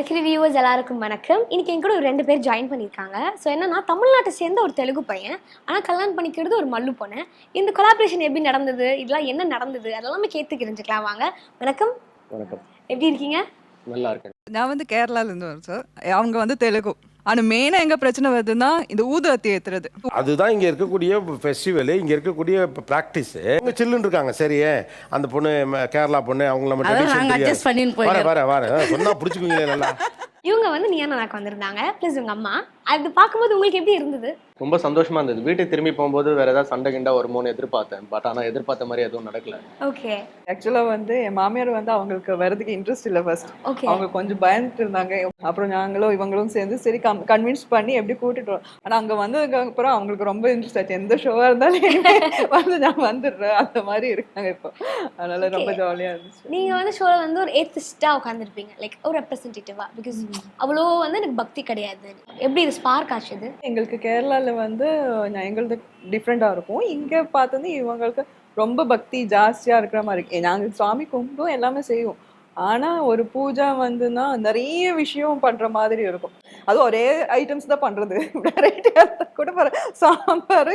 Mercury viewers எல்லாருக்கும் வணக்கம். இன்னைக்கு என் கூட ஒரு ரெண்டு பேர் ஜாயின் பண்ணியிருக்காங்க. ஸோ என்னன்னா தமிழ்நாட்டை சேர்ந்த ஒரு தெலுங்கு பையன் ஆனால் கல்யாணம் பண்ணிக்கிறது ஒரு மல்லு பொண்ணு. இந்த கொலாபரேஷன் எப்படி நடந்தது? இதெல்லாம் என்ன நடந்தது? அதெல்லாமே கேட்டு தெரிஞ்சுக்கலாம் வாங்க. வணக்கம். வணக்கம். எப்படி இருக்கீங்க? நல்லா இருக்கேன். நான் வந்து கேரளாலேருந்து வரேன் சார் அவங்க வந்து தெலுங்கு. ஆனால் மெயினாக எங்கே பிரச்சனை வருதுன்னா இந்த ஊதுவத்தி ஏற்றுறது அதுதான் இங்கே இருக்கக்கூடிய ஃபெஸ்டிவல் இங்கே இருக்கக்கூடிய ப்ராக்டிஸு இவங்க சில்லுன்னு இருக்காங்க. சரியே அந்த பொண்ணு ம, கேரளா பொண்ணு அவங்க நம்ம அதான் நாங்க பண்ணின்னு வர போயிடுறோம். வர வர சொன்னா பிடிச்சிக்குவீங்களே நல்லா. இவங்க வந்து நீயா நாக்கு வந்திருந்தாங்க? ப்ளஸ் இவங்க அம்மா. அது பார்க்கும்போது உங்களுக்கு எப்படி இருந்தது? ரொம்ப சந்தோஷமா இருந்தது. வீட்டுக்கு திரும்பி போகும்போது வேற ஏதாவது சண்டை கிண்டா வருமோன்னு எதிர்பார்த்தேன். பட் ஆனா எதிர்பார்த்த மாதிரி எதுவும் நடக்கல. ஓகே ஆக்சுவலாக வந்து என் மாமியார் வந்து அவங்களுக்கு வரதுக்கு இன்ட்ரெஸ்ட் இல்லை ஃபர்ஸ்ட் ஓகே அவங்க கொஞ்சம் பயந்துட்டு இருந்தாங்க. அப்புறம் நாங்களும் இவங்களும் சேர்ந்து சரி கம் கன்வின்ஸ் பண்ணி எப்படி கூட்டிட்டு வரோம் ஆனால் அங்கே வந்ததுக்கு அப்புறம் அவங்களுக்கு ரொம்ப இன்ட்ரெஸ்ட் ஆச்சு. எந்த ஷோவாக இருந்தாலும் வந்து நான் வந்துடுறேன். அந்த மாதிரி இருக்காங்க இப்போ. அதனால ரொம்ப ஜாலியாக இருந்துச்சு. நீங்க வந்து ஷோல வந்து ஒரு ஏத்திஸ்டா உட்காந்துருப்பீங்க லைக் ஒரு ரெப்ரசன்டேட்டிவா பிகாஸ் அவ்வளோ வந்து எனக்கு பக்தி கிடையாது. எப்படி இது ஸ்பார்க் ஆச்சு இது? எங்களுக்கு கேரளாவில் வந்து எங்களது டிஃப்ரெண்ட்டாக இருக்கும். இங்கே பார்த்தது இவங்களுக்கு ரொம்ப பக்தி ஜாஸ்தியாக இருக்கிற மாதிரி இருக்கு. நாங்கள் சாமி கும்பிடும் எல்லாமே செய்வோம். ஆனால் ஒரு பூஜா வந்துன்னா நிறைய விஷயம் பண்ணுற மாதிரி இருக்கும். அது ஒரே ஐட்டம்ஸ் தான் பண்ணுறது வெரைட்டியாக கூட பாரு சாம்பார்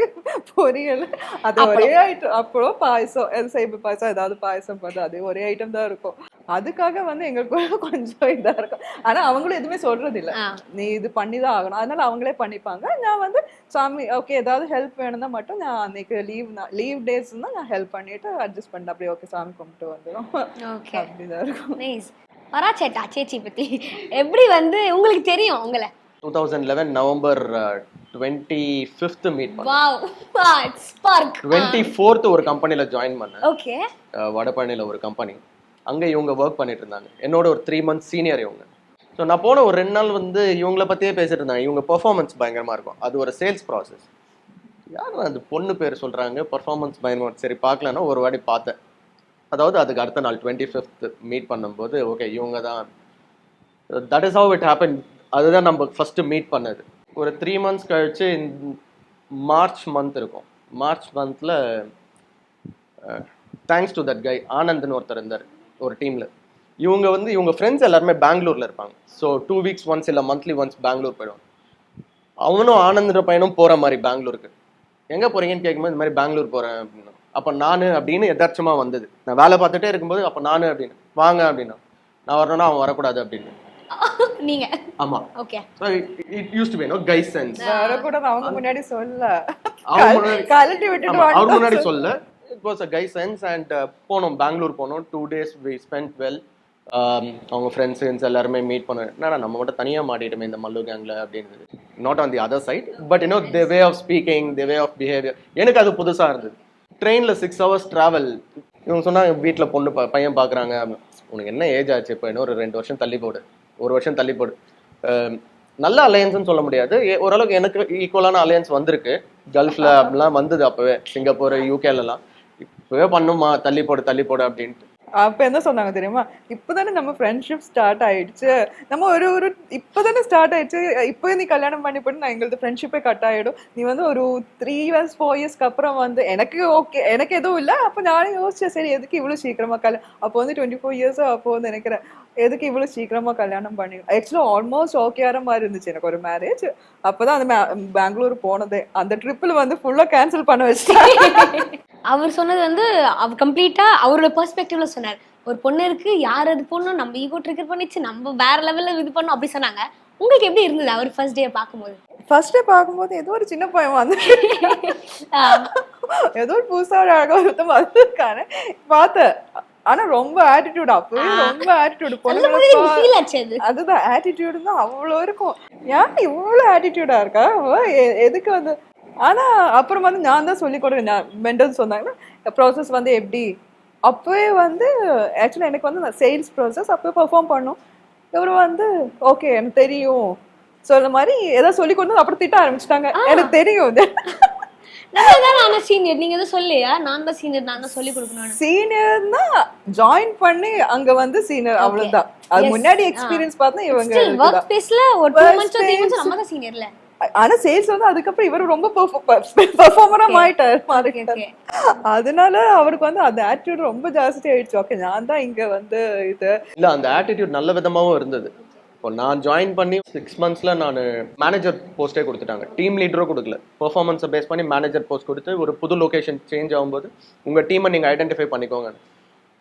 பொரியல் அது ஒரே ஐட்டம் அப்புறம் பாயசம் எது செய்ய பாயசம் ஏதாவது பாயசம் பண்ணுறது அதே ஒரே ஐட்டம் தான் இருக்கும். அதுக்காக வந்து எங்களுக்கு கொஞ்சம் இதாக இருக்கும். ஆனால் அவங்களும் எதுவுமே சொல்றது இல்ல. நீ இது பண்ணி தான் ஆகணும். அதனால அவங்களே பண்ணிப்பாங்க. நான் வந்து சாமி ஓகே ஏதாவது ஹெல்ப் வேணும்னா மட்டும் நான் அன்னைக்கு லீவ் லீவ் டேஸ்னா நான் ஹெல்ப் பண்ணிட்டு அட்ஜஸ்ட் பண்ணிட்டு அப்படியே ஓகே சாமி கும்பிட்டு வந்துடும் ஓகே அப்படிதான் இருக்கும். நைஸ் பராச்சேட்டா சேச்சி பத்தி. எப்படி வந்து உங்களுக்கு தெரியும் உங்களை? Two thousand eleven November twenty fifth meet பண்ணேன் வாவ் ஸ்பார்க் டுவெண்ட்டி ஃபோர்த் ஒரு கம்பெனியில் ஜாயின் பண்ணேன். ஓகே வடபழனியில் ஒரு கம்பெனி அங்கே இவங்க ஒர்க் பண்ணிட்டு இருந்தாங்க. என்னோட ஒரு த்ரீ மந்த்ஸ் சீனியர் இவங்க. ஸோ நான் போன ஒரு ரெண்டு நாள் வந்து இவங்கள பற்றியே பேசிட்டு இருந்தாங்க. இவங்க பெர்ஃபார்மன்ஸ் பயங்கரமாக இருக்கும். அது ஒரு சேல்ஸ் ப்ராசஸ் யார் அந்த பொண்ணு பேர் சொல்கிறாங்க பர்ஃபார்மன்ஸ் பயங்கரமாக சரி பார்க்கலன்னா ஒரு வாட்டி பார்த்தேன். அதாவது அதுக்கு அடுத்த நாள் டுவெண்ட்டி ஃபிஃப்த் மீட் பண்ணும்போது ஓகே இவங்க தான். That is how it happen அதுதான் நம்ம ஃபஸ்ட்டு மீட் பண்ணது. ஒரு த்ரீ மந்த்ஸ் கழித்து மார்ச் மந்த் இருக்கும். மார்ச் மந்தில் தேங்க்ஸ் டு தட் கை ஆனந்த்னு ஒருத்தர் இருந்தார். ஒரு டீமில் இவங்க வந்து இவங்க ஃப்ரெண்ட்ஸ் எல்லாருமே பெங்களூரில் இருப்பாங்க. ஸோ டூ வீக்ஸ் ஒன்ஸ் இல்லை மந்த்லி ஒன்ஸ் பெங்களூர் போயிடுவாங்க. அவனும் ஆனந்த்ன்ற பையனும் போகிற மாதிரி பெங்களூருக்கு. எங்கே போகிறீங்கன்னு கேட்கும்போது இந்த மாதிரி பெங்களூர் போகிறேன் அப்படின்னா. அப்போ நான் அப்படின்னு எதார்த்தமாக வந்தது. நான் வேலை பார்த்துட்டே இருக்கும்போது அப்போ நான் அப்படின்னு வாங்க அப்படின்னா. நான் வரணும்னா அவன் வரக்கூடாது அப்படின்னு. நீங்க? ஆமாம் okay it used to be no guy sense வரக்கூடாது அவங்க முன்னாடி சொல்ல அவங்க ஆமா, முன்னாடி சொல்ல it was a guy sense and போனோம். பெங்களூர் போனோம். Two days we spend well அவங்க ஃப்ரெண்ட்ஸ் எல்லாருமே மீட் பண்ண என்னடா நம்ம மட்டும் தனியாக மாட்டிட்டோமே இந்த மல்லு கேங்கில் அப்படின்னு not on the other side but you know the way of speaking the way of behaviour எனக்கு அது புதுசாக இருந்தது. ட்ரெயினில் சிக்ஸ் ஹவர்ஸ் ட்ராவல் இவங்க சொன்னாங்க வீட்டில் பொண்ணு பையன் பார்க்குறாங்க உனக்கு என்ன ஏஜ் ஆச்சு? இப்போ இன்னும் ஒரு ரெண்டு வருஷம் தள்ளி போடு. ஒரு வருஷம் தள்ளி போடு. அஹ், நல்ல அலையன்ஸ்னு சொல்ல முடியாது. ஓரளவுக்கு எனக்கு ஈக்குவலான அலையன்ஸ் வந்திருக்கு. கல்ஃப்ல அப்படிலாம் வந்தது அப்பவே. சிங்கப்பூர் யூகேலலாம் இப்பவே பண்ணுமா தள்ளி போடு தள்ளி போடு அப்படின்ட்டு. அப்ப என்ன சொன்னாங்க தெரியுமா? இப்பதானே நம்ம ஃப்ரெண்ட்ஷிப் ஸ்டார்ட் ஆயிடுச்சு. நம்ம ஒரு ஒரு இப்பதானே ஸ்டார்ட் ஆயிடுச்சு. இப்போ நீ கல்யாணம் பண்ணி போட்டு நான் எங்களது ஃப்ரெண்ட்ஷிப்பே கட் ஆயிடும். நீ வந்து ஒரு த்ரீ இயர்ஸ் ஃபோர் இயர்ஸ்க்கு அப்புறம் வந்து எனக்கு ஓகே எனக்கு எதுவும் இல்லை. அப்போ நானே யோசிச்சேன் சரி எதுக்கு இவ்வளோ சீக்கிரமா கல்யாணம் அப்போ வந்து டுவெண்ட்டி ஃபோர் இயர்ஸ் அப்போ வந்து நினைக்கிறேன். எதுக்கு இவ்வளோ சீக்கிரமா கல்யாணம் பண்ணி? ஆக்சுவலாக ஆல்மோஸ்ட் ஓகே ஆகிற மாதிரி இருந்துச்சு எனக்கு ஒரு மேரேஜ் அப்பதான் அந்த பெங்களூர் போனதே. அந்த ட்ரிப்பில் வந்து ஃபுல்லாக கேன்சல் பண்ண வச்சுட்டேன் அவர் சொன்னது வந்து அவர் கம்ப்ளீட்டா அவரோட பெர்ஸ்பெக்டிவ்ல சொன்னார். ஒரு பொண்ணு இருக்கு யார் அது பொண்ணு? நம்ம ஈகோ ட்ரிகர் பண்ணிச்சு நம்ம வேற லெவல்ல இது பண்ணோம் அப்படி சொன்னாங்க. உங்களுக்கு எப்படி இருந்தது அவர் ஃபர்ஸ்ட் டே பார்க்கும்போது? ஃபர்ஸ்ட் டே பார்க்கும்போது ஏதோ ஒரு சின்ன பையன் வந்து ஏதோ ஒரு புதுசா ஒரு அழகா ஒருத்தன் வந்திருக்கானு பார்த்தேன். ஆனா ரொம்ப ஆட்டிடியூட் அப்பவே ரொம்ப ஆட்டிடியூட் அது? அதுதான் ஆட்டிடியூடு தான் அவ்வளோ இருக்கும். ஏன் இவ்வளோ ஆட்டிடியூடா இருக்கா? எதுக்கு வந்து? ஆனா அப்புறம் வந்து நான் தான் சொல்லி கொடுறேன் மென்டல் சொன்னாங்கன்னா ப்ராசஸ் வந்து எப்படி? அப்பவே வந்து ஆக்சுவலாக எனக்கு வந்து சேல்ஸ் ப்ராசஸ் அப்பவே பெர்ஃபார்ம் பண்ணும். இவர் வந்து ஓகே எனக்கு தெரியும். சொல்ல மாதிரி ஏதாவது சொல்லி கொடுத்து அப்புறம் திட்ட ஆரம்பிச்சிட்டாங்க. எனக்கு தெரியும். நான் தான் நான் சீனியர் நீங்க எதுவும் சொல்லியா நான் தான் சீனியர் நான் தான் சொல்லி கொடுக்கணும் சீனியர்னா ஜாயின் பண்ணி அங்க வந்து சீனியர் அவ்வளவுதான். அது. முன்னாடி. எக்ஸ்பீரியன்ஸ் பார்த்தா இவங்க ஒரு மந்த்ஸ் மந்த்ஸ் நம்ம தான் சீனியர்ல ஆனா சேல்ஸ் வந்து அதுக்கப்புறம் இவர் ரொம்ப பெர்ஃபார்மரா. மாறிட்டார் அதனால அவருக்கு வந்து அந்த ஆட்டிடியூட் ரொம்ப ஜாஸ்தி ஆயிடுச்சு. ஓகே நான் தான் இங்க வந்து இது. இல்ல அந்த ஆட்டிடியூட் நல்ல விதமாவும் இருந்தது. இப்போ நான் ஜாயின் பண்ணி சிக்ஸ் மந்த்ஸ்ல நான் மேனேஜர் போஸ்டே கொடுத்துட்டாங்க. டீம் லீடரும் கொடுக்கல. பெர்ஃபார்மன்ஸை பேஸ் பண்ணி மேனேஜர் போஸ்ட் கொடுத்து ஒரு புது லொகேஷன் சேஞ்ச் ஆகும்போது உங்க டீமை நீங்க ஐடென்டிஃபை பண்ணிக்கோங்க.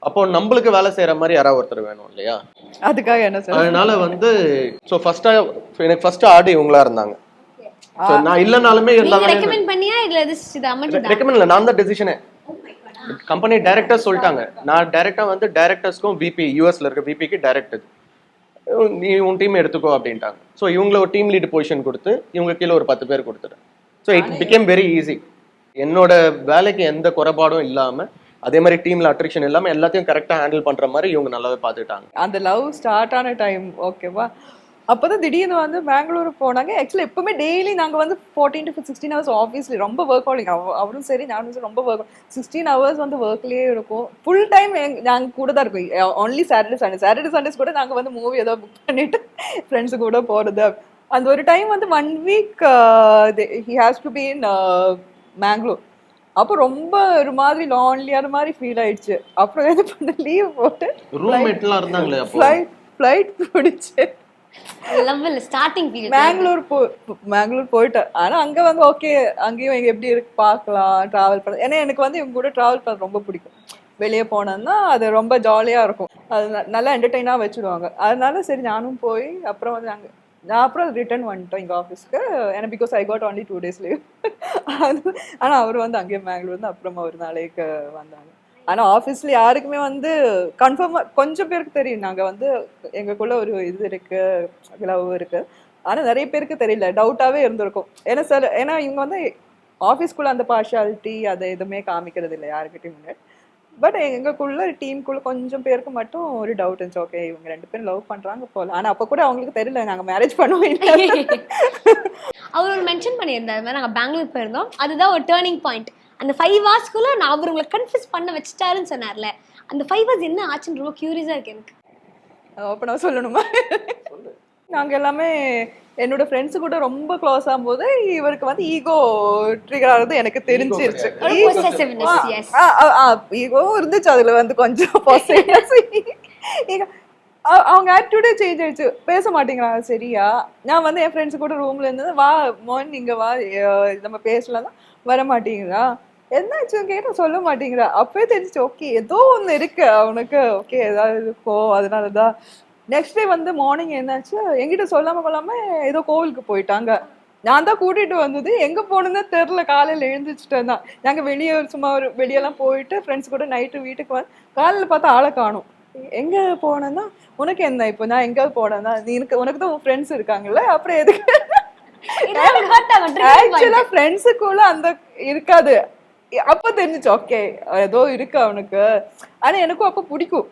அப்போ நம்மளுக்கு வேலை செய்யற மாதிரி யாராவது ஒருத்தர் வேணும் இல்லையா? அதுக்காக என்ன சார்? அதனால வந்து ஸோ ஃபர்ஸ்டா எனக்கு ஃபர்ஸ்ட் ஆடு இவங்களா இருந்தாங்க. நான் இல்லைனாலுமே நீங்க எல்லாமே ரெக்கமெண்ட் பண்ணியா இல்ல இது இது அமைஞ்சதா ரெக்கமெண்ட் இல்லை நான் தான் டெசிஷனே கம்பெனி டைரக்டர்ஸ் சொல்லிட்டாங்க. நான் டைரக்டா வந்து டைரக்டர்ஸ்க்கும் விபி யூஎஸ்ல இருக்க விபிக்கு டைரக்டர் நீ உன் டீம் எடுத்துக்கோ அப்படின்ட்டாங்க. ஸோ இவங்கள ஒரு டீம் லீட் பொசிஷன் கொடுத்து இவங்க கீழே ஒரு பத்து பேர் கொடுத்துட்டேன் so it became very easy என்னோட வேலைக்கு எந்த குறைபாடும் இல்லாம அதே மாதிரி டீம்ல அட்ரிக்ஷன் இல்லாம எல்லாத்தையும் கரெக்டா ஹேண்டில் பண்ற மாதிரி இவங்க நல்லாவே பார்த்துட்டாங்க அந்த லவ் ஸ்டார்ட் ஆன டைம் ஓகேவா அப்பதான் திடீர்னு வந்து பெங்களூர் போனாங்க. ஆக்சுவலி எப்பவுமே டெய்லி நாங்க வந்து ஃபோர்டீன் டு சிக்ஸ்டீன் ஹவர்ஸ் ஆஃபீஸ்ல ரொம்ப ஒர்க் ஆலிங் அவரும் சரி நானும் சரி ரொம்ப ஒர்க் சிக்ஸ்டீன் ஹவர்ஸ் வந்து ஒர்க்லயே இருக்கும். ஃபுல் டைம் நாங்க கூட தான் இருக்கோம். Only Saturday Sunday Saturday Sundays கூட நாங்க வந்து மூவி ஏதோ புக் பண்ணிட்டு ஃப்ரெண்ட்ஸ் கூட போறது. அந்த ஒரு டைம் வந்து one week he has to be in Mangalore அப்போ ரொம்ப ஒரு மாதிரி லான்லியான மாதிரி ஃபீல் ஆயிடுச்சு. அப்புறம் இது பண்ண லீவ் போட்டு அப்போ? ஃப்ளைட் ஃப்ளைட் பிடிச்சு. லெவல் ஸ்டார்டிங் பீரியட் மேங்களூர் போ பெங்களூர் போயிட்டேன் ஆனா அங்க வந்து ஓகே அங்கேயும் இங்க எப்படி இருக்கு பார்க்கலாம் டிராவல் பண்ண ஏன்னா எனக்கு வந்து இவங்க கூட டிராவல் பண்ண ரொம்ப பிடிக்கும். வெளியே போனேன்னா அது ரொம்ப ஜாலியா இருக்கும். அது நல்லா என்டர்டெயினாக வச்சுடுவாங்க அதனால சரி நானும் போய் அப்புறம் வந்து அங்க நான் அப்புறம் ரிட்டர்ன் வந்துட்டோம் எங்கள் ஆஃபீஸ்க்கு ஏன்னா because I got only two days leave ஆனால் அவர் வந்து அங்கேயே மேங்களூர் வந்து அப்புறமா ஒரு நாளைக்கு வந்தாங்க. ஆனால் ஆஃபீஸில் யாருக்குமே வந்து கன்ஃபார்மாக கொஞ்சம் பேருக்கு தெரியும். நாங்கள் வந்து எங்களுக்குள்ள ஒரு இது இருக்கு லவ் இருக்கு. ஆனால் நிறைய பேருக்கு தெரியல. டவுட்டாகவே இருந்திருக்கும். ஏன்னா சார் ஏன்னா இவங்க வந்து ஆஃபீஸ்க்குள்ளே அந்த பார்ஷாலிட்டி அதை எதுவுமே காமிக்கிறது இல்லை யாருக்கிட்டையுமே. பட் எங்களுக்குள்ள டீமுக்குள்ள கொஞ்சம் பேருக்கு மட்டும் ஒரு டவுட் இருந்துச்சு. ஓகே இவங்க ரெண்டு பேரும் லவ் பண்றாங்க போல. ஆனா அப்ப கூட அவங்களுக்கு தெரியல. நாங்க மேரேஜ் பண்ணுவோம் இல்ல. அவர் ஒரு மென்ஷன் பண்ணியிருந்தார். நாங்க நாங்கள் பெங்களூர் போயிருந்தோம். அதுதான் ஒரு டேர்னிங் பாயிண்ட் அந்த ஃபைவ் ஹவர்ஸ்க்குள்ள நான் அவர் உங்களை கன்ஃபியூஸ் பண்ண வச்சுட்டாருன்னு சொன்னார்ல. அந்த ஃபைவ் ஹவர்ஸ் என்ன ஆச்சுன்னு ரொம்ப கியூரியஸாக இருக்கு எனக்கு. ஓப்பனாக சொல்லணுமா? நாங்க எல்லாமே என்னோட ஃப்ரெண்ட்ஸ் கூட ரொம்ப க்ளோஸ் ஆகும்போது இவருக்கு வந்து ஈகோ ட்ரிகர் ஆகுறது எனக்கு தெரிஞ்சிருச்சு. ஒரு possessiveness, yes. ஈகோ இருந்துச்சு. அதுல வந்து கொஞ்சம் possessiveness. Ego- அ- அவங்க ஆட்டிடியூடே சேஞ்ச் ஆயிடுச்சு. பேச மாட்டேங்கிறாங்க. சரியா? நான் வந்து என் ஃப்ரெண்ட்ஸ் கூட ரூம்ல இருந்தது வா மோன் இங்க வா. நம்ம பேசலாம் வர மாட்டேங்கிறா என்னாச்சு கேட்டால் சொல்ல மாட்டேங்கிறா அப்பவே தெரிஞ்சு ஓகே ஏதோ ஒன்று இருக்கு. அவனுக்கு ஓகே ஏதாவது இருக்கோ அதனாலதான். நெக்ஸ்ட் டே வந்து மார்னிங் என்னாச்சு? என்கிட்ட சொல்லாம கொள்ளாம ஏதோ கோவிலுக்கு போயிட்டாங்க. நான் தான் கூட்டிட்டு வந்தது. எங்க போகணுன்னு தெரில காலையில எழுந்திரிச்சிட்டேன் தான். நாங்க வெளியே சும்மா ஒரு வெளியெல்லாம் போயிட்டு ஃப்ரெண்ட்ஸ் கூட நைட்டு வீட்டுக்கு வந்து காலையில பார்த்தா ஆளை காணும். எங்க போனேன்னா? உனக்கு என்ன? இப்போ நான் எங்க போனேன்னா? நீ எனக்கு உனக்கு தான் உன் ஃப்ரெண்ட்ஸ் இருக்காங்கல்ல? அப்புறம் எதுக்கு? ஆக்சுவலா ஃப்ரெண்ட்ஸுக்குள்ள அந்த இருக்காது. அப்ப தெரிஞ்சுச்சு ஓகே ஏதோ இருக்கு அவனுக்கு. ஆனா எனக்கும் அப்ப பிடிக்கும்.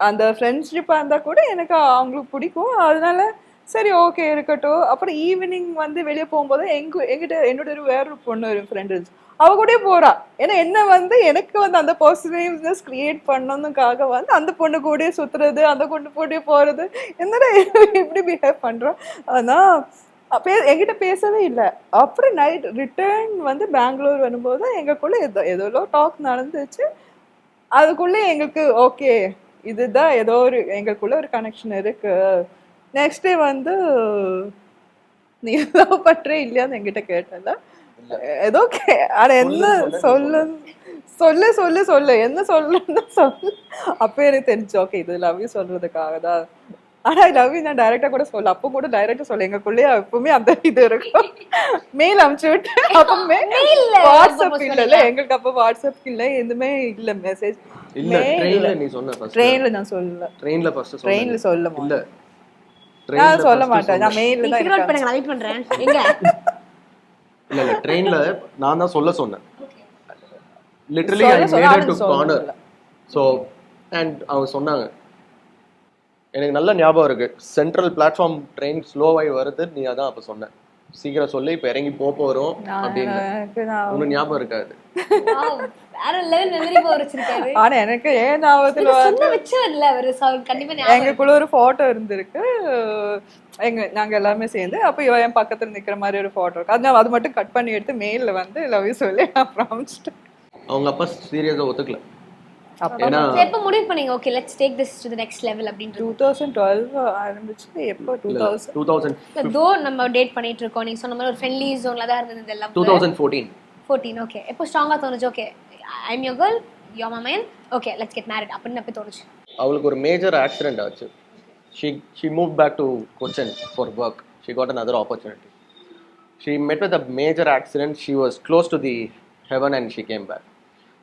அந்த ஃப்ரெண்ட்ஷிப்பா இருந்தா கூட எனக்கு அவங்களுக்கு பிடிக்கும். அதனால சரி ஓகே இருக்கட்டும். அப்புறம் ஈவினிங் வந்து வெளியே போகும்போது எங்க எங்கிட்ட என்னோட ஒரு வேற ஒரு பொண்ணு ஒரு ஃப்ரெண்ட் இருந்துச்சு. அவ கூடயே போறா. ஏன்னா என்ன வந்து எனக்கு வந்து அந்த பாசிட்டிவ்னஸ் கிரியேட் பண்ணணுக்காக வந்து அந்த பொண்ணு கூடயே சுத்துறது அந்த பொண்ணு கூடயே போறது. என்னடா இப்படி பிஹேவ் பண்றோம் ஆனா என்கிட்ட பேசவே இல்லை. அப்புறம் நைட் ரிட்டர்ன் வந்து பெங்களூர் வரும்போது எங்களுக்குள்ள ஏதோ ஏதோ டாக் நடந்துச்சு. அதுக்குள்ளே எங்களுக்கு ஓகே இதுதான் ஏதோ ஒரு எங்களுக்குள்ள ஒரு கனெக்ஷன் இருக்கு. நெக்ஸ்ட் டே வந்து நீ லவ் பண்றே இல்லையான்னு என்கிட்ட கேட்டல ஏதோ கே ஆனா என்ன சொல்லு சொல்லு சொல்லு. சொல்லு என்ன சொல்லுன்னு சொல்லு. அப்ப எனக்கு தெரிஞ்சு ஓகே இது லவ் யூ சொல்றதுக்காக தான் ஆனா லவ் யூ நான் டைரக்டா கூட சொல்ல அப்போ கூட டைரக்டா சொல்ல எங்களுக்குள்ளே எப்பவுமே அந்த இது இருக்கும். மெயில் அனுப்பிச்சு விட்டு அப்பவுமே வாட்ஸ்அப் propose இல்ல எங்களுக்கு அப்ப வாட்ஸ்அப் இல்ல. எதுவுமே இல்ல மெசேஜ் இல்ல ட்ரெயின்ல நீ சொன்ன ஃபர்ஸ்ட் ட்ரெயின்ல நான் சொல்லல. ட்ரெயின்ல ஃபர்ஸ்ட் ட்ரெயின்ல சொல்ல இல்ல. நான் ட்ரெயின்ல சொல்ல மாட்டேன். நான் மெயில்ல தான் இருக்கேன் பண்ணுங்க நான் வெயிட் பண்றேன். எங்க? இல்ல இல்ல. ட்ரெயின்ல நான் தான் சொல்ல சொன்னேன். லிட்டரலி ஐ சொல்ல சொல்ல made to corner. So and அவங்க சொன்னாங்க எனக்கு நல்ல ஞாபகம் இருக்கு. சென்ட்ரல் பிளாட்ஃபார்ம் ட்ரெயின் ஸ்லோவாகி வருது நீ அதான் அப்ப சொன்ன. சீக்கிரம் சொல்லி இப்ப இறங்கி போக போறோம் நான் அப்படின்னு. ஞாபகம் இருக்காது. ஆனா எனக்கு ஏன் ஞாபகத்துல எங்களுக்குள்ள ஒரு போட்டோ இருந்திருக்கு. எங்க நாங்க எல்லாருமே சேர்ந்து அப்ப இவ என் பக்கத்துல நிக்கிற மாதிரி ஒரு போட்டோ இருக்கு. அது நான் அது மட்டும் கட் பண்ணி எடுத்து மெயில்ல வந்து லவ் யூ சொல்லி நான் ப்ராமிச்சிட்டேன் அவங்க அப்பா சீரியஸா ஒத்துக்கல. ஏன்னா எப்போ முடிவு பண்ணீங்க? Okay let's take this to the next level அப்படின்றது. டூ தௌசண்ட் டுவெல் ஆரம்பிச்சு எப்போ டூ தௌசண்ட் டூ தௌசண்ட் தோ நம்ம டேட் பண்ணிட்டு இருக்கோம். நீங்க சொன்ன மாதிரி ஒரு ஃப்ரெண்ட்லி ஜோன்ல தான் இருந்தது எல்லாம். Two thousand fourteen fourteen okay எப்போ ஸ்ட்ராங்கா தோணுச்சு? Okay I am your girl yo man okay let's get married அப்படின்னு எப்போ தோணுச்சு. அவளுக்கு ஒரு மேஜர் ஆக்சிடென்ட் ஆச்சு. She she move back to Cochin for work she got another opportunity. She met with a major accident. She was close to the heaven and she came back.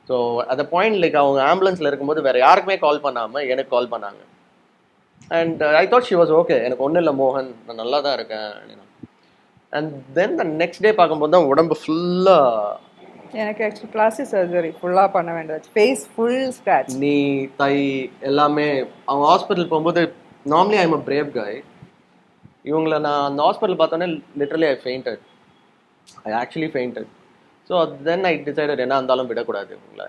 So the point like அவங்க ஆம்புலன்ஸில் இருக்கும்போது வேறு யாருக்குமே கால் பண்ணாமல் எனக்கு கால் பண்ணாங்க. And I thought she was okay எனக்கு ஒன்றும் இல்லை மோகன் நான் நல்லா தான் இருக்கேன் and then the next day பார்க்கும்போது தான் உடம்பு ஃபுல்லாக எனக்கு ஆக்சுவலி பிளாஸ்டிக் சர்ஜரி ஃபுல்லாக பண்ண வேண்டியது ஃபேஸ் ஃபுல் ஸ்க்ராட்ச் நீ தை எல்லாமே அவங்க ஹாஸ்பிட்டல் போகும்போது நார்மலி ஐம் அ பிரேவ் காய் இவங்கள நான் அந்த ஹாஸ்பிட்டல் பார்த்தோன்னே literally I fainted I actually fainted so then I decided என்ன இருந்தாலும் விடக்கூடாது இவங்களை.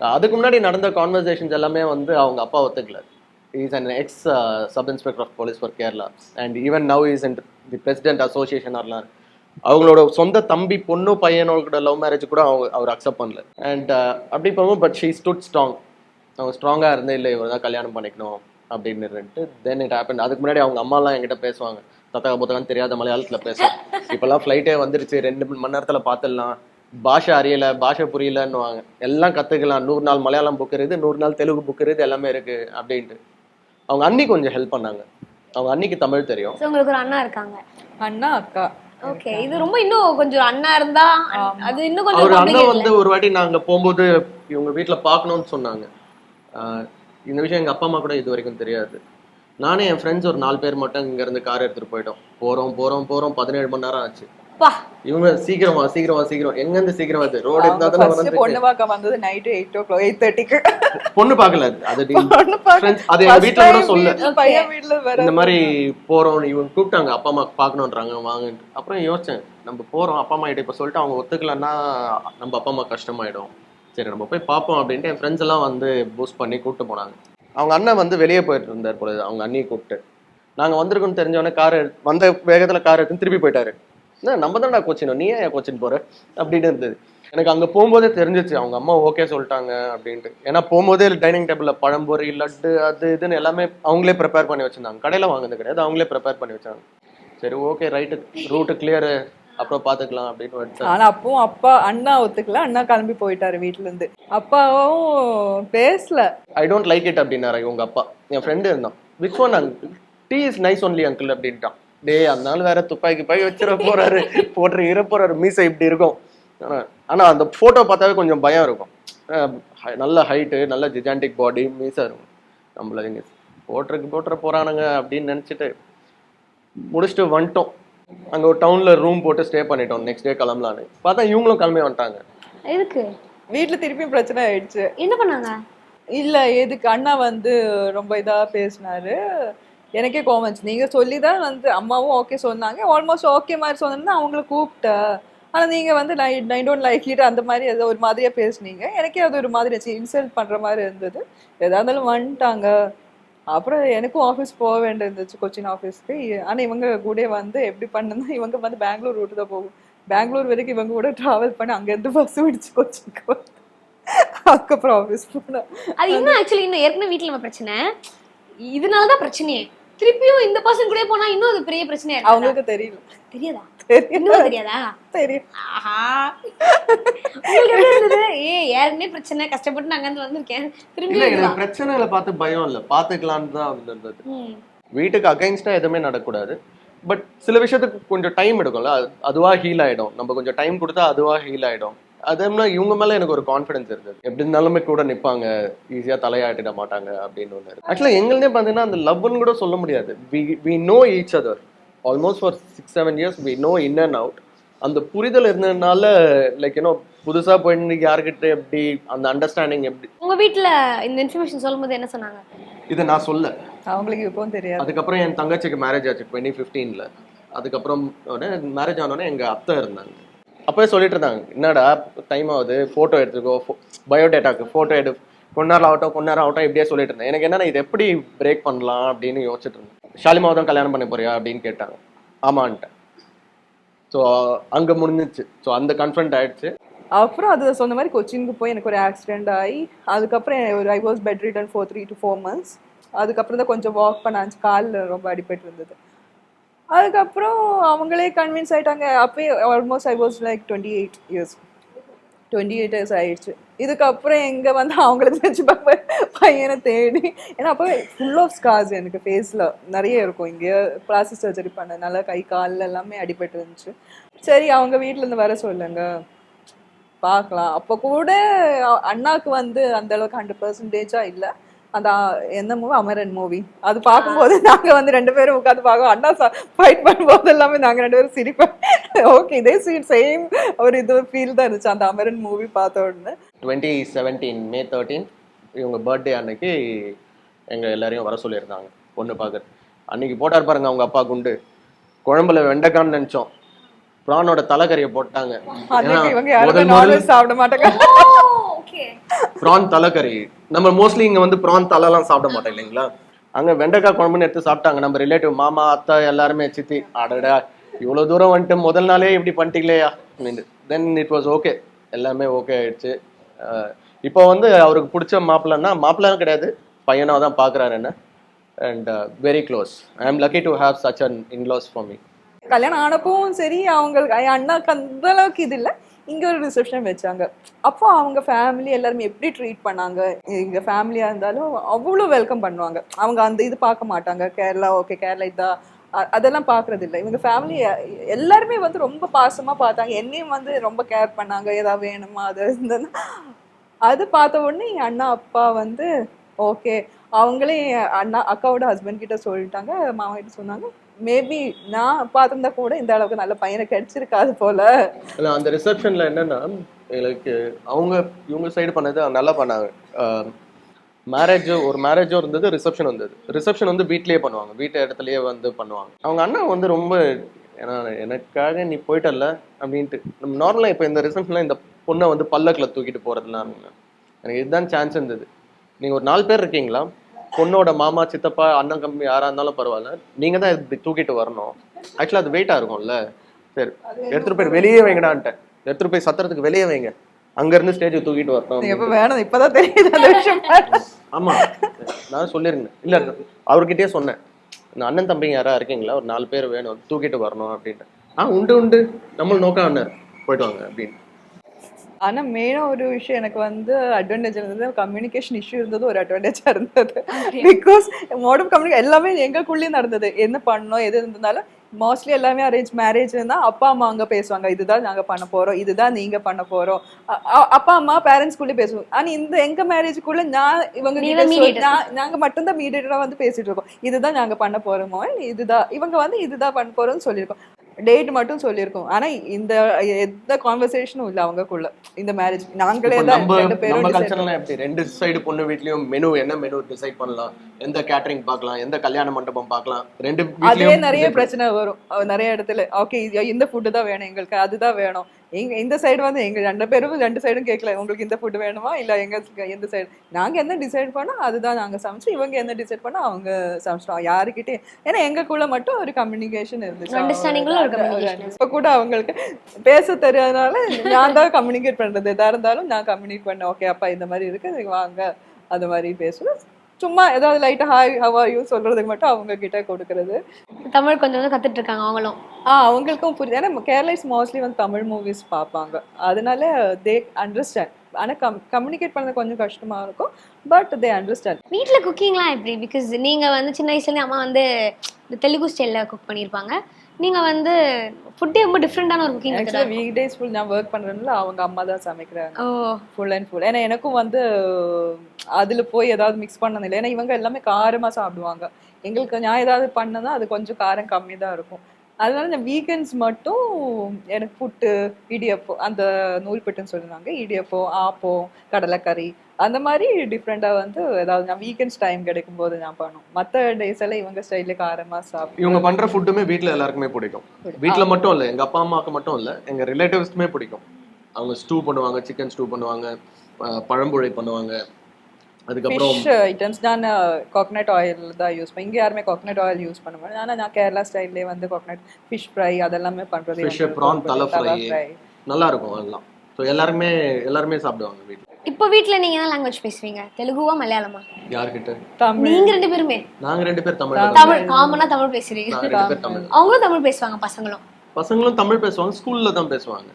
அதுக்கு முன்னாடி நடந்த கான்வர்சேஷன்ஸ் எல்லாமே வந்து அவங்க அப்பா ஒத்துக்கல. Is and ex sub inspector of police for Kerala and even now is and the president association ஆர்லாம் அவங்களோட சொந்த தம்பி பொண்ணு பையனோட லவ் மேரேஜ் கூட அவங்க அவர் அக்செப்ட் பண்ணல. அண்ட் uh, அப்படி போகும் பட் ஷீ ஸ்டுட் ஸ்ட்ராங் அவங்க ஸ்ட்ராங்காக இருந்து இல்லை இவர் தான் கல்யாணம் பண்ணிக்கணும் அப்படின்னு இருந்துட்டு தென் இட் ஹேப்பன் அதுக்கு முன்னாடி அவங்க அம்மாலாம் என்கிட்ட பேசுவாங்க. தத்தக புத்தகம் தெரியாத மலையாளத்தில் பேசுவாங்க இப்போல்லாம் ஃப்ளைட்டே வந்துருச்சு. ரெண்டு மணி நேரத்தில் பார்த்துடலாம் பாஷை அறியல பாஷை புரியலன்னுவாங்க. எல்லாம் கற்றுக்கலாம் நூறு நாள் மலையாளம் புக் இருக்குது நூறு நாள் தெலுங்கு புக் இருக்குது எல்லாமே இருக்குது அப்படின்ட்டு. அவங்க அண்ணி கொஞ்சம் ஹெல்ப் பண்ணாங்க. அவங்க அண்ணிக்கு தமிழ் தெரியும். உங்களுக்கு ஒரு அண்ணா இருக்காங்க. அண்ணா அக்கா. ஓகே இது ரொம்ப இன்னும் கொஞ்சம் அண்ணா இருந்தா அது இன்னும் கொஞ்சம் அண்ணன் complicated. வந்து ஒரு வாட்டி நாங்க போகும்போது இவங்க வீட்ல பார்க்கணும்னு சொன்னாங்க. ஆஹ் இந்த விஷயம் எங்க அப்பா அம்மா கூட இது வரைக்கும் தெரியாது. நானே என் ஃப்ரெண்ட்ஸ் ஒரு நாலு பேர் மட்டும் இங்க இருந்து கார் எடுத்துட்டு போயிட்டோம். போறோம் போறோம் போறோம். பதினேழு மணி நேரம் ஆச்சு. இவங்க சீக்கிரமா சீக்கிரமா சீக்கிரம். எங்க இருந்து சீக்கிரம் வருது? ரோடு இருந்தா தானே வந்து பொண்ணு பார்க்க வந்தது ஓ கிளாக் எயிட் தேர்ட்டிக்கு பொண்ணு பார்க்கல. அது. பொண்ணு பார்க்க அது எங்க வீட்ல கூட சொல்ல பையன் வீட்ல வர இந்த மாதிரி போறோம் இவங்க கூப்பிட்டாங்க. அப்பா அம்மா பார்க்கணுன்றாங்க வாங்கன்ட்டு. அப்புறம் யோசிச்சேன் நம்ம போறோம் அப்பா அம்மா கிட்ட இப்ப சொல்லிட்டு அவங்க ஒத்துக்கலன்னா நம்ம அப்பா அம்மா கஷ்டமாயிடும். சரி நம்ம போய் பார்ப்போம் அப்படின்ட்டு என் ஃப்ரெண்ட்ஸ் எல்லாம் வந்து பூஸ்ட் பண்ணி கூப்பிட்டு போனாங்க. அவங்க அண்ணன் வந்து வெளியே போயிட்டு இருந்தார் பொழுது அவங்க அண்ணியை கூப்பிட்டு. நாங்கள் வந்திருக்கோம்னு தெரிஞ்சவொடனே கார் வந்த வேகத்தில் கார் எடுத்துன்னு திருப்பி போயிட்டாரு. என்ன நம்ம தான்டா கோச்சினோம் நீ ஏன் கோச்சின் போற? அப்படின்னு இருந்தது. எனக்கு அங்கே போகும்போதே தெரிஞ்சிச்சு அவங்க அம்மா ஓகே சொல்லிட்டாங்க அப்படின்ட்டு. ஏன்னா போகும்போதே டைனிங் டேபிள்ல பழம்பொரி லட்டு அது இதுன்னு எல்லாமே அவங்களே ப்ரிப்பேர் பண்ணி வச்சுருந்தாங்க. கடையில் வாங்குனது கிடையாது அவங்களே ப்ரிப்பேர் பண்ணி வச்சாங்க. சரி ஓகே ரைட்டு ரூட்டு கிளியரு அப்புறம் பாத்துக்கலாம் அப்படின்னு ஆனா அப்பவும் அப்பா அண்ணா ஒத்துக்கல. அண்ணா கிளம்பி போயிட்டாரு வீட்ல இருந்து அப்பாவும் பேசல. ஐ டோன்ட் லைக் இட் அப்படின்னாரு உங்க அப்பா. என் ஃப்ரெண்டு இருந்தான். Which one uncle D is nice only uncle அப்படின்ட்டான். டேய் அதனால வேற துப்பாக்கி பாய் வச்சிட போறாரு. போட்டு இற போறாரு. மீசை இப்படி இருக்கும். ஆனா அந்த போட்டோ பார்த்தாவே கொஞ்சம் பயம் இருக்கும். நல்ல ஹைட்டு நல்ல ஜிஜாண்டிக் பாடி மீசா இருக்கும். நம்மள இங்க போட்டுருக்கு போட்டுற போறானுங்க அப்படின்னு நினைச்சிட்டு முடிச்சுட்டு வந்துட்டோம். அங்க ஒரு டவுன்ல ரூம் போட்டு ஸ்டே பண்ணிட்டோம். நெக்ஸ்ட் டே கிளம்பலான்னு. பார்த்தா இவங்களும் கிளம்பி வந்துட்டாங்க. எதுக்கு? வீட்ல திருப்பி பிரச்சனை ஆயிடுச்சு. என்ன பண்ணாங்க? இல்ல எதுக்கு? அண்ணா வந்து ரொம்ப இதா பேசினாரு. எனக்கே கோவம் வந்துச்சு. நீங்க சொல்லி தான் வந்து அம்மாவும் ஓகே சொன்னாங்க. ஆல்மோஸ்ட் ஓகே மாதிரி சொன்னா அவங்கள கூப்பிட்டேன் ஆனா நீங்க வந்து ஐ டோன்ட் லைக் இட் அந்த மாதிரி ஏதோ ஒரு மாதிரியா பேசுனீங்க. எனக்கே அது ஒரு மாதிரி இன்சல்ட் பண்ற மாதிரி இருந்தது. எதா இருந்தாலும் வந்துட்டாங்க. அப்புறம் எனக்கும் ஆஃபீஸ் போக வேண்டியது இருந்துச்சு கொச்சின் ஆஃபீஸ்க்கு ஆனா இவங்க கூட வந்து எப்படி பண்ணுன்னா இவங்க வந்து பெங்களூர் ரூட்டு தான் போகும். பெங்களூர் வரைக்கும் இவங்க கூட டிராவல் பண்ணி அங்கேருந்து பஸ் பிடிச்சு கொச்சினுக்கு வந்து. அதுக்கப்புறம் ஆஃபீஸ் போனேன் அது இன்னும் ஆக்சுவலி இன்னும் ஏற்கனவே வீட்ல நம்ம பிரச்சனை? இதனாலதான் பிரச்சனையே. திருப்பியும் இந்த பர்சன் கூட போனா இன்னும் அது பெரிய பிரச்சனையா அவங்களுக்கு தெரியல. தெரியாதா? இன்னும் தெரியாதா? தெரியும். ஆஹா. உங்களுக்கு எப்படி இருந்தது? ஏ ஏற்கனவே பிரச்சனை. கஷ்டப்பட்டு நான் அங்கிருந்து வந்திருக்கேன். திரும்பி பிரச்சனைகளை பார்த்து பயம் இல்ல. பாத்துக்கலான்னு தான் இருந்தது ம். வீட்டுக்கு அகைன்ஸ்டா எதுவுமே நடக்கக்கூடாது. பட் சில விஷயத்துக்கு கொஞ்சம் டைம் எடுக்கும்ல. அது அதுவா ஹீல் ஆயிடும். நம்ம கொஞ்சம் டைம் கொடுத்தா அதுவா ஹீல் ஆயிடும். அதேமாதிரி இவங்க மேல எனக்கு ஒரு கான்ஃபிடன்ஸ் இருந்தது எப்படி இருந்தாலுமே கூட நிப்பாங்க. ஈஸியா தலையாட்டிட மாட்டாங்க அப்படின்னு ஒன்று ஆக்சுவலா எங்களுதே பார்த்தீங்கன்னா அந்த லவ்னு கூட சொல்ல முடியாது. We we know each other almost for six seven years we know in and out அந்த புரிதல் இருந்ததுனால லைக் ஏன்னோ புதுசா போயிட்டு யார்கிட்ட எப்படி அந்த அண்டர்ஸ்டாண்டிங் எப்படி? உங்க வீட்ல இந்த இன்ஃபர்மேஷன் சொல்லும்போது என்ன சொன்னாங்க? இதை நான் சொல்ல அவங்களுக்கு இப்பவும் தெரியாது. அதுக்கப்புறம் என் தங்கச்சிக்கு மேரேஜ் ஆச்சு டுவெண்ட்டி ஃபிஃப்டீனில் அதுக்கப்புறம் மேரேஜ் ஆனோடனே எங்கள் அத்தை இருந்தாங்க. அப்போயே சொல்லிட்டு இருந்தாங்க என்னடா டைம் ஆகுது ஃபோட்டோ எடுத்துக்கோ பயோடேட்டாக்கு ஃபோட்டோ எடு கொஞ்ச நேரம் ஆகட்டும் கொஞ்ச ஆகட்டும் இப்படியே சொல்லிட்டு இருந்தேன். எனக்கு என்னன்னா இது எப்படி பிரேக் பண்ணலாம் அப்படின்னு யோசிச்சுட்டு இருந்தேன். ஷாலிமாவை தான் கல்யாணம் பண்ண போறியா அப்படின்னு கேட்டாங்க. ஆமான்ட்டேன் ஸோ அங்கே முடிஞ்சிச்சு. ஸோ அந்த கன்ஃபரண்ட் ஆயிடுச்சு. அப்புறம் அது சொன்ன மாதிரி கொச்சினுக்கு போய் எனக்கு ஒரு ஆக்சிடென்ட் ஆகி அதுக்கப்புறம் ஒரு I was bedridden four three to four months அதுக்கப்புறம் தான் கொஞ்சம் வாக் பண்ணாச்சு காலில் ரொம்ப அடிபட்டு இருந்தது. அதுக்கப்புறம் அவங்களே கன்வின்ஸ் ஆயிட்டாங்க. அப்பயே almost I was like twenty eight years twenty eight years ஆயிடுச்சு. இதுக்கப்புறம் எங்கே வந்து அவங்களுக்கு பார்ப்பேன் பையனை தேடி ஏன்னா அப்போ ஃபுல் ஆஃப் ஸ்கார்ஸ் எனக்கு ஃபேஸில் நிறைய இருக்கும். இங்கே பிளாஸ்டிக் சர்ஜரி பண்ணதுனால கை காலில் எல்லாமே அடிபட்டு இருந்துச்சு. சரி அவங்க வீட்டிலேருந்து வர சொல்லுங்க. பார்க்கலாம். அப்போ கூட அண்ணாக்கு வந்து அந்த அளவுக்கு ஹண்ட்ரட் பர்சன்டேஜாக இல்லை. அந்த என்ன மூவி அமரன் மூவி அது பார்க்கும்போது நாங்க வந்து ரெண்டு பேரும் உட்காந்து பார்க்கோம் அண்ணா ஃபைட் பண்ணும்போது எல்லாமே நாங்க ரெண்டு பேரும் சிரிப்போம். ஓகே இதே சீன் சேம் ஒரு இது ஃபீல் தான் இருந்துச்சு அந்த அமரன் மூவி பார்த்த உடனே. டுவெண்ட்டி செவன்டீன் மே தேர்ட்டீன் இவங்க பர்த்டே அன்னைக்கு எங்கள் எல்லாரையும் வர சொல்லியிருந்தாங்க பொண்ணு பார்க்குறது அன்னைக்கு போட்டார் பாருங்க அவங்க அப்பா குண்டு. குழம்புல வெண்டைக்கான்னு நினச்சோம். ப்ரானோட தலைக்கறியை போட்டாங்க. சாப்பிட மாட்டாங்க. ஓகே ப்ரான் தலைக்கறி. நம்ம மோஸ்ட்லி இங்க வந்து ப்ரான் தலைலாம் சாப்பிட மாட்டோம் இல்லைங்களா? அங்க வெண்டைக்காய் குழம்புன்னு எடுத்து சாப்பிட்டாங்க நம்ம ரிலேட்டிவ் மாமா அத்தை எல்லாருமே சித்தி. அடடா. இவ்வளோ தூரம் வந்துட்டு முதல் நாளே இப்படி பண்ணிட்டீங்களேயா? தென் இட் வாஸ் ஓகே எல்லாமே ஓகே ஆயிடுச்சு. இப்போ வந்து அவருக்கு பிடிச்ச மாப்பிள்ளன்னா மாப்பிள்ளை கிடையாது. பையனாக தான் பார்க்குறாரு என்ன. And very close I am lucky to have such an in laws for me கல்யாணம் ஆனப்பவும் சரி அவங்களுக்கு அண்ணாக்கு அந்த அளவுக்கு இது இல்லை. இங்க ஒரு ரிசப்ஷன் வச்சாங்க. அப்போ அவங்க ஃபேமிலி எல்லாருமே எப்படி ட்ரீட் பண்ணாங்க? எங்க ஃபேமிலியா இருந்தாலும் அவ்வளோ வெல்கம் பண்ணுவாங்க. அவங்க அந்த இது பார்க்க மாட்டாங்க. கேரளா ஓகே கேரளா இதா அதெல்லாம் பார்க்கறது இல்லை இவங்க ஃபேமிலி எல்லாருமே வந்து ரொம்ப பாசமா பார்த்தாங்க. என்னையும் வந்து ரொம்ப கேர் பண்ணாங்க. ஏதாவது வேணுமா? அது இருந்ததுன்னா அது பார்த்த உடனே என் அண்ணா அப்பா வந்து ஓகே அவங்களே என் அண்ணா அக்காவோட ஹஸ்பண்ட் கிட்ட சொல்லிட்டாங்க. மாமா கிட்ட சொன்னாங்க மேபி நான் பார்த்திருந்தா கூட இந்த அளவுக்கு நல்ல பையனை கிடைச்சிருக்காது போல. இல்லை அந்த ரிசப்ஷனில் என்னன்னா எங்களுக்கு அவங்க இவங்க சைடு பண்ணது நல்லா பண்ணாங்க. மேரேஜ் ஒரு மேரேஜும் இருந்தது ரிசப்ஷன் வந்தது. ரிசப்ஷன் வந்து வீட்லயே பண்ணுவாங்க. வீட்டு இடத்துலயே வந்து பண்ணுவாங்க. அவங்க அண்ணா வந்து ரொம்ப ஏன்னா எனக்காக நீ போயிட்டல்ல? அப்படின்ட்டு. நம்ம நார்மலாக இப்போ இந்த ரிசப்ஷனில் இந்த பொண்ணை வந்து பல்லக்கில் தூக்கிட்டு போகிறதுலாம் எனக்கு இதுதான் சான்ஸ் இருந்தது. நீங்கள் ஒரு நாலு பேர் இருக்கீங்களா? பொண்ணோட மாமா சித்தப்பா அண்ணன் கம்பி யாராக இருந்தாலும் பரவாயில்ல. நீங்கள் தான் இப்படி தூக்கிட்டு வரணும். ஆக்சுவலாக அது வெயிட்டாக இருக்கும்ல. சரி எடுத்துட்டு போய் வெளியே வைங்கடான்ட்டேன். எடுத்துட்டு போய் சத்திரத்துக்கு வெளியே வைங்க. அங்க இருந்து ஸ்டேஜ் தூக்கிட்டு வரணும் எப்ப வேணும் இப்பதான் தெரியுது அந்த விஷயம். ஆமா. நான் சொல்லிருந்தேன். இல்ல அவர்கிட்டயே சொன்னேன். இந்த அண்ணன் தம்பிங்க யாரா இருக்கீங்களா? ஒரு நாலு பேர் வேணும் தூக்கிட்டு வரணும் அப்படின்ட்டு. ஆ உண்டு உண்டு. நம்மள நோக்கம் அண்ணன். போயிட்டு வாங்க அப்படின்னு. ஆனா மெயினா ஒரு விஷயம் எனக்கு வந்து அட்வான்டேஜ் இருந்தது. கம்யூனிகேஷன் இஷ்யூ இருந்தது ஒரு அட்வான்டேஜா இருந்தது. பிகாஸ் மோட் ஆஃப் கம்யூனிகேஷன் எல்லாமே எங்களுக்குள்ளேயே நடந்தது. என்ன பண்ணணும் எது இருந்ததுனாலும் மோஸ்ட்லி எல்லாமே அரேஞ்ச் மேரேஜ் அப்பா அம்மா அங்க பேசுவாங்க. இதுதான் நாங்க பண்ண போறோம். இதுதான் நீங்க பண்ண அ- அப்பா அம்மா பேரண்ட்ஸ்குள்ளே பேசுவோம். ஆனா இந்த எங்க மேரேஜுக்குள்ள நான் இவங்க நீ கிட்ட தான் சொல்- mediator. நான் நாங்க மட்டும்தான் மீடியேட்டரா வந்து பேசிட்டு இருக்கோம். இதுதான் நாங்க பண்ண போறோமோ? இதுதான். இவங்க வந்து இதுதான் பண்ண போறோம்னு சொல்லியிருக்கோம். டேட் மட்டும் சொல்லியிருக்கோம். ஆனா இந்த எந்த கான்வர்சேஷனும் இல்ல அவங்கக்குள்ள. இந்த மேரேஜ் நாங்களே தான் ரெண்டு பேரும் எப்படி? ரெண்டு சைடு பொண்ணு வீட்லயும் மெனு என்ன மெனு டிசைட் பண்ணலாம்? எந்த கேட்டரிங் பார்க்கலாம்? எந்த கல்யாண மண்டபம் பார்க்கலாம்? ரெண்டு அதே வீட்லயும் நிறைய பிரச்சனை வரும். நிறைய இடத்துல. ஓகே இந்த ஃபுட்டு தான் வேணும் எங்களுக்கு. அதுதான் வேணும். எங்க இந்த சைடு வந்து எங்க ரெண்டு பேரும் ரெண்டு சைடும் கேட்கல உங்களுக்கு இந்த ஃபுட் வேணுமா? இல்ல எங்க எந்த சைடு நாங்க என்ன டிசைட் பண்ணா அதுதான் நாங்க சமைச்சு இவங்க என்ன டிசைட் பண்ணா அவங்க சமைச்சிட்டோம் யாருக்கிட்டே ஏன்னா எங்களுக்குள்ள மட்டும் ஒரு கம்யூனிகேஷன் இருந்துச்சு. இப்ப கூட அவங்களுக்கு பேச தெரியாதனால நான் தான் கம்யூனிகேட் பண்றது. எதா இருந்தாலும் நான் கம்யூனிகேட் பண்ணேன். ஓகே அப்பா இந்த மாதிரி இருக்கு வாங்க. அது மாதிரி பேசுவேன் சும்மா ஏதாவது லைட்டா ஹாய் ஹவ் யூ சொல்றதுக்கு மட்டும் அவங்க கிட்ட கொடுக்கறது. தமிழ் கொஞ்சம் கொஞ்சம் கத்துட்டு இருக்காங்க அவங்களும். ஆ அவங்களுக்கும் புரியுது. ஏன்னா கேரளைஸ் மோஸ்ட்லி வந்து தமிழ் மூவிஸ் பார்ப்பாங்க. அதனால தே அண்டர்ஸ்டாண்ட் ஆனால் கம் கம்யூனிகேட் பண்ணது கொஞ்சம் கஷ்டமா இருக்கும். பட் தே அண்டர்ஸ்டாண்ட் வீட்டில் குக்கிங்லாம் எப்படி? பிகாஸ் நீங்கள் வந்து சின்ன வயசுலேயே அம்மா வந்து இந்த தெலுங்கு ஸ்டைலில் குக் பண்ணியிருப்பாங்க. நீங்கள் வந்து ஃபுட்டே ரொம்ப டிஃப்ரெண்டான ஒரு குக்கிங் ஆக்சுவலாக வீக் டேஸ் ஃபுல் நான் ஒர்க் பண்ணுறதுனால அவங்க அம்மா தான் சமைக்கிறாங்க. ஓ. ஃபுல் அண்ட் ஃபுல் ஏன்னா எனக்கும் வந்து அதுல போய் ஏதாவது மிக்ஸ் பண்ணது இல்லை. ஏன்னா இவங்க எல்லாமே காரமா சாப்பிடுவாங்க. எங்களுக்கு நான் ஏதாவது பண்ணனா அது கொஞ்சம் காரம் கம்மி தான் இருக்கும். அதனால நான் வீக்கெண்ட்ஸ் மட்டும் எனக்கு புட்டு இடியப்பம் அந்த நூல்பட்டுன்னு சொல்லுவாங்க இடியப்பம் ஆப்பம் கடலைக்கறி அந்த மாதிரி டிஃப்ரெண்டாக வந்து ஏதாவது நான் வீக்கெண்ட்ஸ் டைம் கிடைக்கும் போது நான் பண்ணும் மற்ற டேஸ் எல்லாம் இவங்க ஸ்டைலில் காரமா சாப்பிட்டு இவங்க பண்ற ஃபுட்டுமே வீட்ல எல்லாருக்குமே பிடிக்கும். வீட்ல மட்டும் இல்ல எங்க அப்பா அம்மாவுக்கு மட்டும் இல்ல எங்க ரிலேட்டிவ்ஸ்க்குமே பிடிக்கும். அவங்க ஸ்டூ பண்ணுவாங்க சிக்கன் ஸ்டூ பண்ணுவாங்க பழம்புழை பண்ணுவாங்க அதுக்கப்புறம் ஃபிஷ் ஐட்டம்ஸ் நான் கோகனட் ஆயில் தான் யூஸ் பண்ணேன் இங்கே யாருமே கோகனட் ஆயில் யூஸ் பண்ண மாட்டேன் ஆனால் நான் கேரளா ஸ்டைல்லே வந்து கோகனட் ஃபிஷ் ஃப்ரை அதெல்லாமே பண்ணுறது Fish, prawn தலை fry. நல்லா இருக்கும் அதெல்லாம். ஸோ எல்லாருமே எல்லாருமே சாப்பிடுவாங்க வீட்டில் இப்போ வீட்ல நீங்க என்ன லாங்குவேஜ் பேசுவீங்க? தெலுங்குவா மலையாளமா? யார்கிட்ட? தமிழ். நீங்க ரெண்டு பேருமே? நாங்க ரெண்டு பேர் தமிழ். தான். தமிழ் காமனா தமிழ் பேசுறீங்க. அவங்களும் தமிழ் பேசுவாங்க பசங்களும். பசங்களும் தமிழ் பேசுவாங்க ஸ்கூல்ல தான் பேசுவாங்க.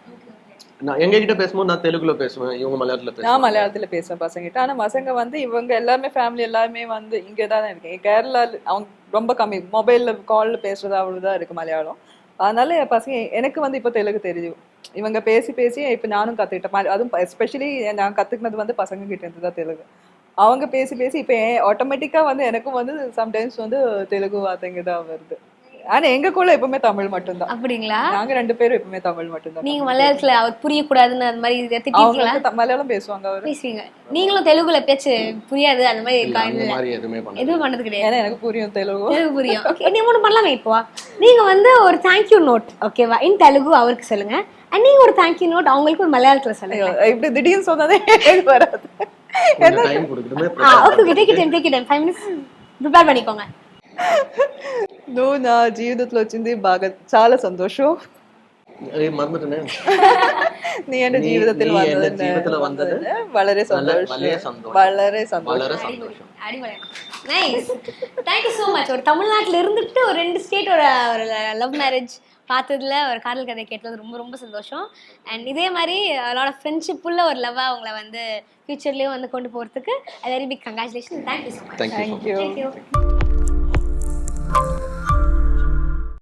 நான் எங்க கிட்ட பேசும்போது நான் தெலுங்குல பேசுவேன் இவங்க மலையாளத்துல நான் மலையாளத்துல பேசுவேன் பசங்கிட்ட. ஆனா பசங்க வந்து இவங்க எல்லாருமே ஃபேமிலி எல்லாருமே வந்து இங்கே தான் இருக்கேன். கேரளா அவங்க ரொம்ப கம்மி. மொபைல்ல கால்ல பேசுறது அவ்வளவுதான் இருக்கு மலையாளம். அதனால என் பசங்க எனக்கு வந்து இப்போ தெலுங்கு தெரியும். இவங்க பேசி பேசி இப்போ நானும் கத்துக்கிட்டேன். அதுவும் எஸ்பெஷலி நான் கத்துக்கினது வந்து பசங்க கிட்ட இருந்து தான் தெலுங்கு. அவங்க பேசி பேசி இப்போ ஆட்டோமேட்டிக்கா வந்து எனக்கும் வந்து சம்டைம்ஸ் வந்து தெலுங்கு வார்த்தைங்க தான் வருது. ஆனா எங்கக்குள்ள எப்பவுமே தமிழ் மட்டும்தான். அப்படிங்களா? நாங்க ரெண்டு பேரும் எப்பவுமே தமிழ் மட்டும்தான். நீங்க மலையாளத்துல அவர் புரியக்கூடாதுன்னு அந்த மாதிரி இதை திட்டிருக்கீங்களா? அவங்க த- மலையாளம் பேசுவாங்க அவரு. பேசுவீங்க. நீங்களும் தெலுங்குல பேச்சு புரியாது அந்த மாதிரி இல்ல, இருக்கா அந்த இல்ல மாதிரி எதுவுமே பண்ணல எதுவும் பண்ணது கிடையாது. எனக்கு புரியும் தெலுங்கு. தெலுங்கு புரியும். நீங்க ஒண்ணு பண்ணலாமே இப்போ. நீங்க வந்து ஒரு தேங்க்யூ நோட் ஓகேவா இன் தெலுங்கு அவருக்கு சொல்லுங்க. அண்ட் நீங்க ஒரு தேங்க்யூ நோட் அவங்களுக்கு ஒரு மலையாளத்துல சொல்லுங்க. இப்படி திடீர்னு சொன்னதே வராது. கொஞ்சம் டைம் கொடுக்கணுமே ஆ okay take it take it five minutes prepare பண்ணிக்கோங்க. నువ్వు నా జీవితంలో వచ్చింది బాగా చాలా సంతోషం ஏய், மறந்துட்டேனே നീ എന്റെ നീ- ജീവിതത്തിൽ നീ എന്റെ വന്നതിന് ജീവിതത്തിൽ വന്നത് വളരെ വളരെ- സന്തോഷം വളരെ സന്തോഷം. വളരെ സന്തോഷം വളരെ സന്തോഷം நைஸ் தேங்க்யூ ஸோ மச் ஒரு தமிழ்நாட்டுல இருந்துட்டு ஒரு ரெண்டு ஸ்டேட்டோட ஒரு லவ் மேரேஜ் பார்த்ததுல ஒரு காதல் கதை கேட்டது ரொம்ப ரொம்ப சந்தோஷம் அண்ட் இதே மாதிரி அவளோட ஃப்ரெண்ட்ஷிப் உள்ள ஒரு லவ்வாக அவங்கள வந்து ஃபியூச்சர்லேயும் வந்து கொண்டு போகிறதுக்கு very big congratulation thank you so much thank you Thank you. Thank you